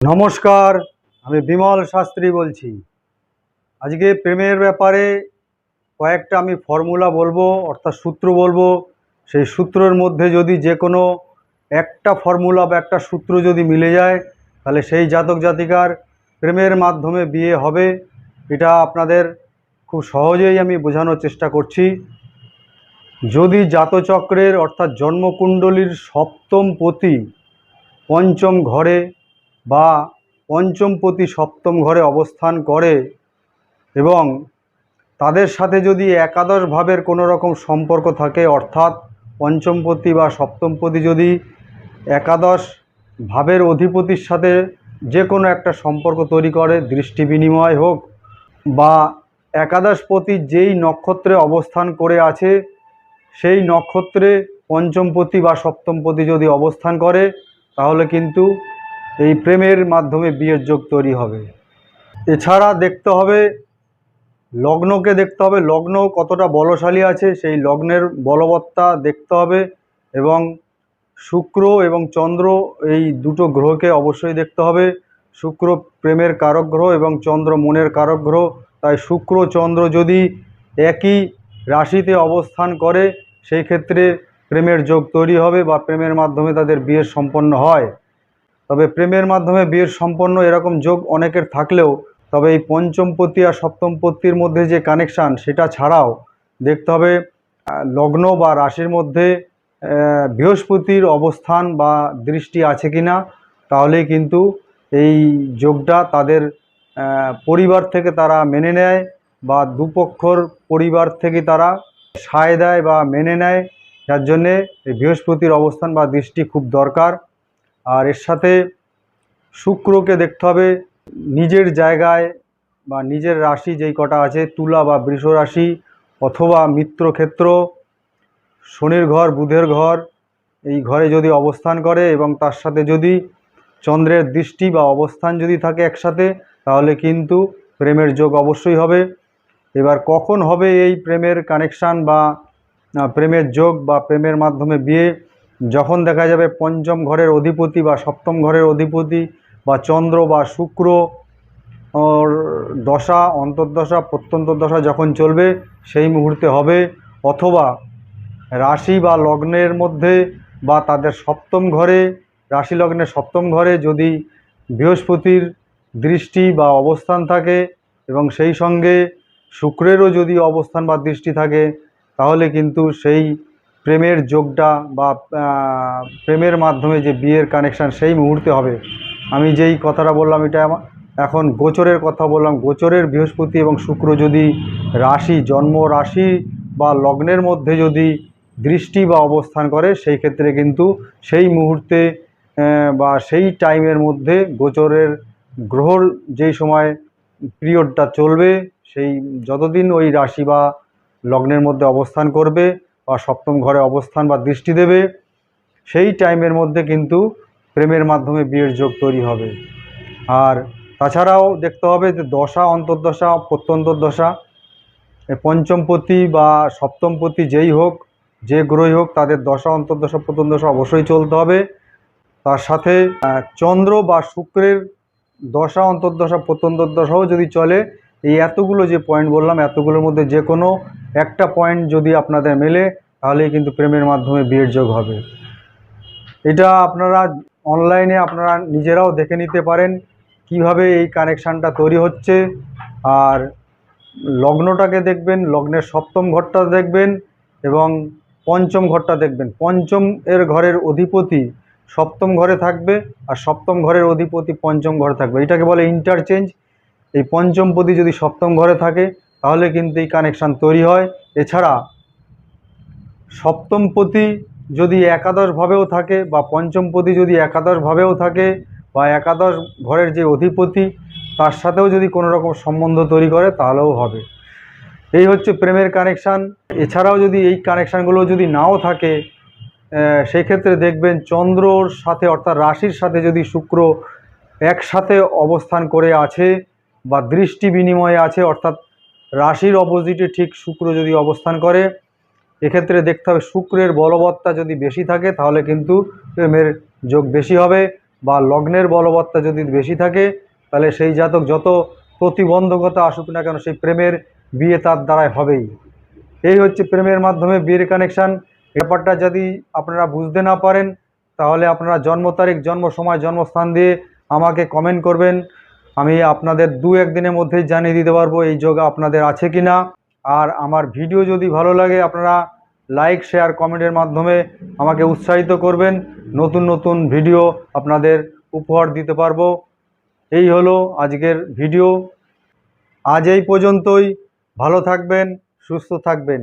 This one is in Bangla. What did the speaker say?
নমস্কার, আমি বিমল শাস্ত্রী বলছি। আজকে প্রেমের ব্যাপারে কয়েকটা আমি ফর্মুলা বলব, অর্থাৎ সূত্র বলব। সেই সূত্রের মধ্যে যদি যে কোনো একটা ফর্মুলা বা একটা সূত্র যদি মিলে যায়, তাহলে সেই জাতক জাতিকার প্রেমের মাধ্যমে বিয়ে হবে। এটা আপনাদের খুব সহজেই আমি বোঝানোর চেষ্টা করছি। যদি জাতচক্রের, অর্থাৎ জন্মকুণ্ডলীর সপ্তম পতি পঞ্চম ঘরে বা পঞ্চমপতি সপ্তম ঘরে অবস্থান করে এবং তাদের সাথে যদি একাদশ ভাবের কোনো রকম সম্পর্ক থাকে, অর্থাৎ পঞ্চমপতি বা সপ্তমপতি যদি একাদশ ভাবের অধিপতির সাথে যে কোনো একটা সম্পর্ক তৈরি করে, দৃষ্টি বিনিময় হোক বা একাদশপতি যেই নক্ষত্রে অবস্থান করে আছে, সেই নক্ষত্রে পঞ্চমপতি বা সপ্তমপতি যদি অবস্থান করে, তাহলে কিন্তু এই প্রেমের মাধ্যমে বিয়ের যোগ তৈরি হবে। এছাড়া দেখতে হবে, লগ্নকে দেখতে হবে, লগ্ন কতটা বলশালী আছে সেই লগ্নের বলবত্তা দেখতে হবে এবং শুক্র এবং চন্দ্র এই দুটো গ্রহকে অবশ্যই দেখতে হবে। শুক্র প্রেমের কারক গ্রহ এবং চন্দ্র মনের কারক গ্রহ। তাই শুক্র, চন্দ্র যদি একই রাশিতে অবস্থান করে, সেই ক্ষেত্রে প্রেমের যোগ তৈরি হবে বা প্রেমের মাধ্যমে তাদের বিয়ের সম্পন্ন হয়। তবে প্রেমের মাধ্যমে বিয়ের সম্পন্ন এরকম যোগ অনেকের থাকলেও, তবে এই পঞ্চমপতি আর সপ্তমপতির মধ্যে যে কানেকশান সেটা ছাড়াও দেখতে হবে লগ্ন বা রাশির মধ্যে বৃহস্পতির অবস্থান বা দৃষ্টি আছে কি না তাহলেই কিন্তু এই যোগটা তাদের পরিবার থেকে তারা মেনে নেয় বা দুপক্ষর পরিবার থেকে তারা সায় দেয় বা মেনে নেয়। যার জন্যে এই বৃহস্পতির অবস্থান বা দৃষ্টি খুব দরকার। আর এর সাথে শুক্রকে দেখতে হবে নিজের জায়গায় বা নিজের রাশি যেই কটা আছে, তুলা বা বৃষ রাশি অথবা মিত্রক্ষেত্র শনির ঘর, বুধের ঘর, এই ঘরে যদি অবস্থান করে এবং তার সাথে যদি চন্দ্রের দৃষ্টি বা অবস্থান যদি থাকে একসাথে, তাহলে কিন্তু প্রেমের যোগ অবশ্যই হবে। এবার কখন হবে এই প্রেমের কানেকশান বা প্রেমের যোগ বা প্রেমের মাধ্যমে বিয়ে? যখন দেখা যাবে পঞ্চম ঘরের অধিপতি বা সপ্তম ঘরের অধিপতি বা চন্দ্র বা শুক্র দশা, অন্তর্দশা প্রত্যন্ত দশা যখন চলবে, সেই মুহূর্তে হবে অথবা রাশি বা লগ্নের মধ্যে বা তাদের সপ্তম ঘরে, রাশি লগ্নের সপ্তম ঘরে যদি বৃহস্পতির দৃষ্টি বা অবস্থান থাকে এবং সেই সঙ্গে শুক্রেরও যদি অবস্থান বা দৃষ্টি থাকে, তাহলে কিন্তু সেই প্রেমের যোগটা বা প্রেমের মাধ্যমে যে বিয়ের কানেকশান সেই মুহূর্তে হবে। আমি যেই কথাটা বললাম, এটা এখন গোচরের কথা বললাম। গোচরের বৃহস্পতি এবং শুক্র যদি রাশি, জন্ম রাশি বা লগ্নের মধ্যে যদি দৃষ্টি বা অবস্থান করে, সেই ক্ষেত্রে কিন্তু সেই মুহূর্তে বা সেই টাইমের মধ্যে গোচরের গ্রহর যেই সময় পিরিয়ডটা চলবে, সেই যতদিন ওই রাশি বা লগ্নের মধ্যে অবস্থান করবে বা সপ্তম ঘরে অবস্থান বা দৃষ্টি দেবে, সেই টাইমের মধ্যে কিন্তু প্রেমের মাধ্যমে বিয়ের যোগ তৈরি হবে। আর তাছাড়াও দেখতে হবে যে দশা, অন্তর্দশা, প্রত্যন্তর্দশা পঞ্চমপতি বা সপ্তমপতি যেই হোক, যে গ্রহই হোক, তাদের দশা, অন্তর্দশা, প্রত্যন্তদশা অবশ্যই চলতে হবে। তার সাথে চন্দ্র বা শুক্রের দশা, অন্তর্দশা, প্রত্যন্তর্দশাও যদি চলে এই এতগুলো যে পয়েন্ট বললাম, এতগুলোর মধ্যে যে কোনো একটা পয়েন্ট যদি আপনাদের মেলে, তাহলেই কিন্তু প্রেমের মাধ্যমে বিয়ের যোগ হবে। এটা আপনারা অনলাইনে আপনারা নিজেরাও দেখে নিতে পারেন, কীভাবে এই কানেকশানটা তৈরি হচ্ছে। আর লগ্নটাকে দেখবেন, লগ্নের সপ্তম ঘরটা দেখবেন এবং পঞ্চম ঘরটা দেখবেন। পঞ্চম এর ঘরের অধিপতি সপ্তম ঘরে থাকবে, আর সপ্তম ঘরের অধিপতি পঞ্চম ঘরে থাকবে। এটাকে বলে ইন্টারচেঞ্জ এই পঞ্চম পঞ্চমপতি যদি সপ্তম ঘরে থাকে, তাহলে কিন্তু এই কানেকশান তৈরি হয়। এছাড়া সপ্তমপতি যদি একাদশভাবেও থাকে বা পঞ্চমপতি যদি একাদশভাবেও থাকে বা একাদশ ঘরের যে অধিপতি, তার সাথেও যদি কোনো রকম সম্বন্ধ তৈরি করে, তাহলেও হবে। এই হচ্ছে প্রেমের কানেকশান এছাড়াও যদি এই কানেকশানগুলো যদি নাও থাকে সেই ক্ষেত্রে দেখবেন চন্দ্রর সাথে অর্থাৎ রাশির সাথে যদি শুক্র একসাথে অবস্থান করে আছে বা দৃষ্টি বিনিময়ে আছে, অর্থাৎ রাশির অপোজিটে ঠিক শুক্র যদি অবস্থান করে, এক্ষেত্রে দেখতে হবে শুক্রের বলবত্তা যদি বেশি থাকে, তাহলে কিন্তু প্রেমের যোগ বেশি হবে, বা লগ্নের বলবত্তা যদি বেশি থাকে, তাহলে সেই জাতক যত প্রতিবন্ধকতা আসুক না কেন, সেই প্রেমের বিয়ে তার দ্বারাই হবেই। এই হচ্ছে প্রেমের মাধ্যমে বিয়ের কানেকশান ব্যাপারটা যদি আপনারা বুঝতে না পারেন, তাহলে আপনারা জন্ম তারিখ, জন্ম সময়, জন্মস্থান দিয়ে আমাকে কমেন্ট করবেন। আমি আপনাদের দু একদিনের মধ্যেই জানিয়ে দিতে পারব এই যোগা আপনাদের আছে কি না আর আমার ভিডিও যদি ভালো লাগে, আপনারা লাইক, শেয়ার, কমেন্টের মাধ্যমে আমাকে উৎসাহিত করবেন। নতুন নতুন ভিডিও আপনাদের উপহার দিতে পারব। এই হলো আজকের ভিডিও। আজ এই পর্যন্তই। ভালো থাকবেন, সুস্থ থাকবেন।